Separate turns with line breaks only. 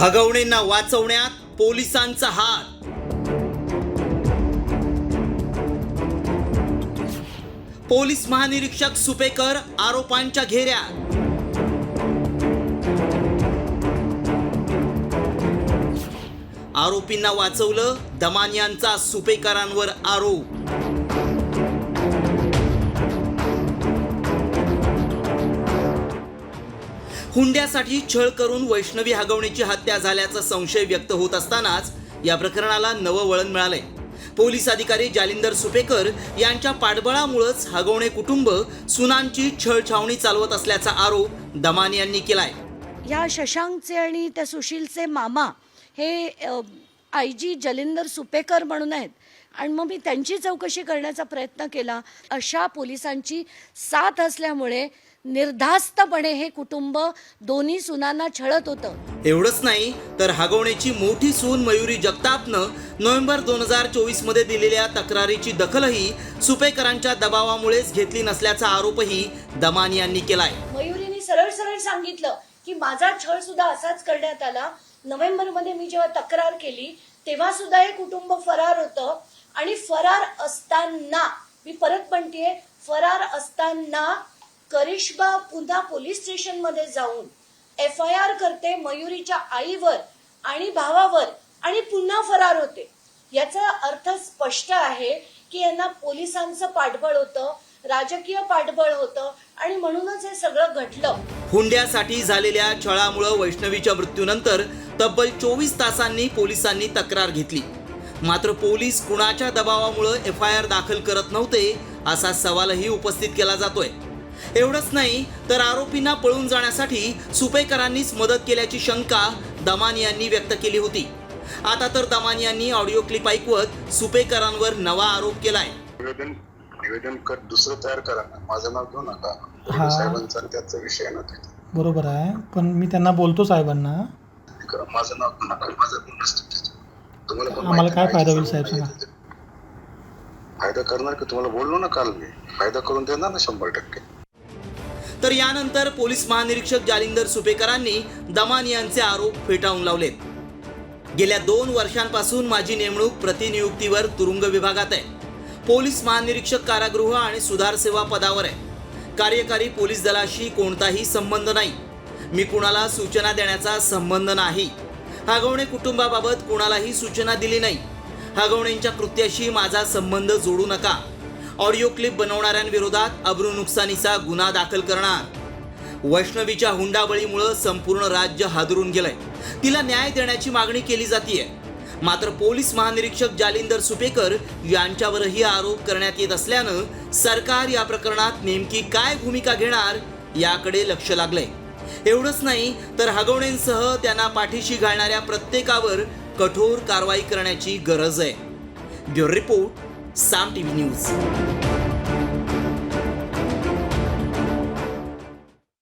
हगवणेंना वाचवण्यात पोलिसांचा हात. पोलीस महानिरीक्षक सुपेकर आरोपांच्या घेऱ्यात. आरोपींना वाचवलं दमानियांचा सुपेकरांवर आरोप. हुंड्यासाठी छळ करून वैष्णवी हगवणीची हत्या झाल्याचा संशय व्यक्त होत असतानाच या प्रकरणाला नवं वळण मिळालंय. पोलीस अधिकारी जालिंदर सुपेकर यांच्या पाठबळामुळेच हगवणे कुटुंब सुनांची छळछावणी चालवत असल्याचा आरोप दमानी यांनी केलाय.
या शशांकचे आणि त्या सुशीलचे मामा हे आय जी जलिंदर सुपेकर म्हणून आहेत. आणि मग मी त्यांची चौकशी करण्याचा प्रयत्न केला. अशा पोलिसांची साथ असल्यामुळे निर्धास्तपणे हे कुटुंब दोन्ही सुनांना छळत होतं.
एवढंच नाही तर हगवण्याची मोठी सून मयुरी जगतापनं नोव्हेंबर दोन हजार चोवीसमध्ये दिलेल्या तक्रारीची दखलही सुपेकरांच्या दबावामुळेच घेतली नसल्याचा आरोपही दमानी यांनी केलाय.
मयुरीने सरळ सरळ सांगितलं की माझा छळ सुद्धा असाच करण्यात आला. नोव्हेंबरमध्ये मी जेव्हा तक्रार केली तेव्हा सुद्धा हे कुटुंब फरार होतं. आणि फरार असताना मी परत म्हणतेय फरार असताना करिश्मा पुन्हा पोलीस स्टेशनमध्ये जाऊन एफ आय आर करते मयुरीच्या आईवर आणि भावावर आणि पुन्हा फरार होते. याचा अर्थ स्पष्ट आहे की यांना पोलिसांचं पाठबळ होतं राजकीय पाठबळ होतं आणि म्हणूनच हे सगळं घडलं.
हुंड्यासाठी झालेल्या छळामुळं वैष्णवीच्या मृत्यूनंतर तब्बल चोवीस तासांनी पोलिसांनी तक्रार घेतली. मात्र पोलीस कुणाच्या दबावामुळं एफ आय आर दाखल करत नव्हते असा सवालही उपस्थित केला जातोय. एवढंच नाही तर आरोपींना पळून जाण्यासाठी सुपेकरांनीच मदत केल्याची शंका दमानी यांनी व्यक्त केली होती आता तर दमानी यांनी ऑडिओ क्लिप ऐकवत सुपेकरांवर नवा आरोप केलाय
निवेदन निवेदन कर दुसरं तयार करा ना माझं नाव घेऊ नका
हा.
साहेबांचा आणि त्याचा विषय आहे ना ते.
बरोबर आहे पण मी त्यांना बोलतो साहेबांना
करा. माझं नाव घेऊ नका माझं गुण नसतं त्याच्यात. तुम्हाला पण
आम्हाला
माहिती
काय
आहे,
फायदा होईल साहेब सांगा.
माहिती आहे. फायदा करणार की तुम्हाला बोललो ना काल मी फायदा करून देणार ना शंभर टक्के
तर यानंतर पोलीस महानिरीक्षक जालिंदर सुपेकरांनी दमान यांचे आरोप फेटाळून लावलेत. गेल्या दोन वर्षांपासून माझी नेमणूक प्रतिनियुक्तीवर तुरुंग विभागात आहे. पोलीस महानिरीक्षक कारागृह आणि सुधार सेवा पदावर आहे. कार्यकारी पोलीस दलाशी कोणताही संबंध नाही. मी कुणाला सूचना देण्याचा संबंध नाही. हागवणे कुटुंबाबाबत कुणालाही सूचना दिली नाही. हागवणेंच्या कृत्याशी माझा संबंध जोडू नका. ऑडिओ क्लिप बनवणाऱ्यांविरोधात अब्रू नुकसानीचा गुन्हा दाखल करणार. वैष्णवीच्या हुंडाबळीमुळं संपूर्ण राज्य हादरून गेलंय. तिला न्याय देण्याची मागणी केली जातीय. मात्र पोलीस महानिरीक्षक जालिंदर सुपेकर यांच्यावरही आरोप करण्यात येत असल्यानं सरकार या प्रकरणात नेमकी काय भूमिका घेणार याकडे लक्ष लागलंय. एवढंच नाही तर हगवणेंसह त्यांना पाठीशी घालणाऱ्या प्रत्येकावर कठोर कारवाई करण्याची गरज आहे. Bureau report साम टीव्ही न्यूज